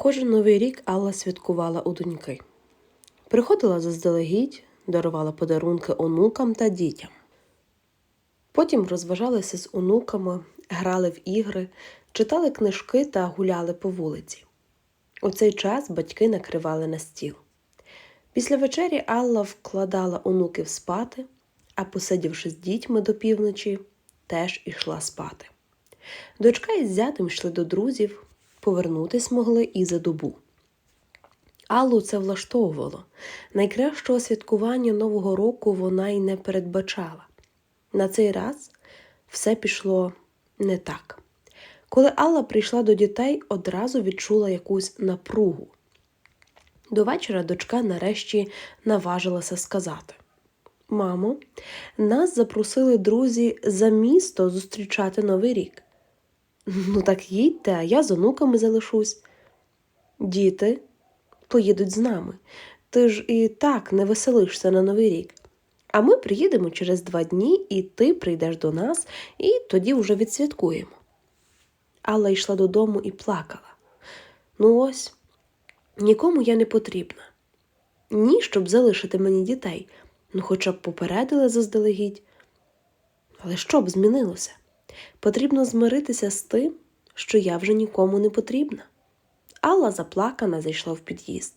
Кожен новий рік Алла святкувала у доньки. Приходила заздалегідь, дарувала подарунки онукам та дітям. Потім розважалися з онуками, грали в ігри, читали книжки та гуляли по вулиці. У цей час батьки накривали на стіл. Після вечері Алла вкладала онуків спати, а посидівши з дітьми до півночі, теж ішла спати. Дочка із зятем йшли до друзів, повернутись могли і за добу. Аллу це влаштовувало. Найкращого святкування Нового року вона й не передбачала. На цей раз все пішло не так. Коли Алла прийшла до дітей, одразу відчула якусь напругу. До вечора дочка нарешті наважилася сказати: Мамо, нас запросили друзі за місто зустрічати Новий рік. Ну, так їдьте, а я з онуками залишусь. Діти поїдуть з нами. Ти ж і так не веселишся на Новий рік. А ми приїдемо через два дні, і ти прийдеш до нас, і тоді вже відсвяткуємо. Алла йшла додому і плакала. Ну ось, нікому я не потрібна. Ні, щоб залишити мені дітей, ну хоча б попередили заздалегідь. Але що б змінилося? Потрібно змиритися з тим, що я вже нікому не потрібна. Алла заплакана зайшла в під'їзд,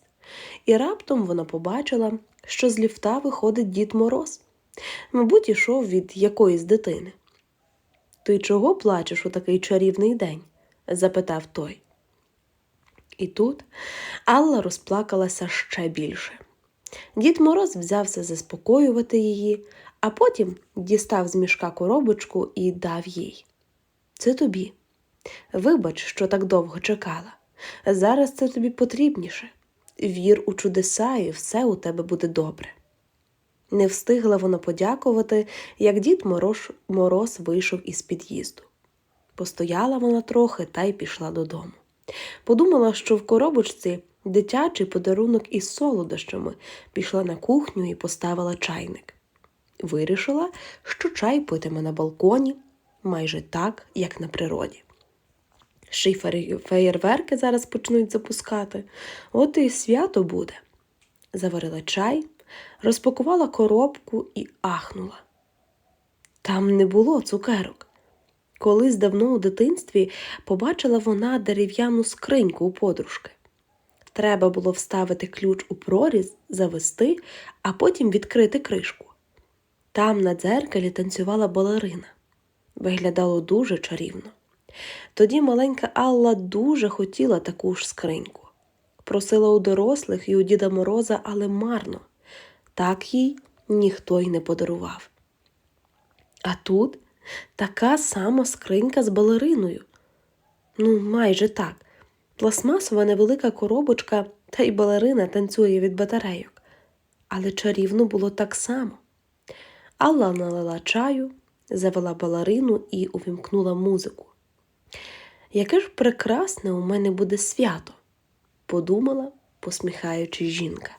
і раптом вона побачила, що з ліфта виходить дід Мороз. Мабуть, ішов від якоїсь дитини. Ти чого плачеш у такий чарівний день? запитав той. І тут Алла розплакалася ще більше. Дід Мороз взявся заспокоювати її, а потім дістав з мішка коробочку і дав їй. Це тобі. Вибач, що так довго чекала. Зараз це тобі потрібніше. Вір у чудеса, і все у тебе буде добре. Не встигла вона подякувати, як дід Мороз, Мороз вийшов із під'їзду. Постояла вона трохи та й пішла додому. Подумала, що в коробочці дитячий подарунок із солодощами, пішла на кухню і поставила чайник. Вирішила, що чай питиме на балконі, майже так, як на природі. Ще й феєрверки зараз почнуть запускати, от і свято буде. Заварила чай, розпакувала коробку і ахнула. Там не було цукерок. Колись давно у дитинстві побачила вона дерев'яну скриньку у подружки. Треба було вставити ключ у проріз, завести, а потім відкрити кришку. Там на дзеркалі танцювала балерина. Виглядало дуже чарівно. Тоді маленька Алла дуже хотіла таку ж скриньку. Просила у дорослих і у Діда Мороза, але марно. Так їй ніхто й не подарував. А тут така сама скринька з балериною. Ну, майже так. Пластмасова невелика коробочка та й балерина танцює від батарейок. Але чарівно було так само. Алла налила чаю, завела балерину і увімкнула музику. Яке ж прекрасне у мене буде свято, подумала, посміхаючи жінка.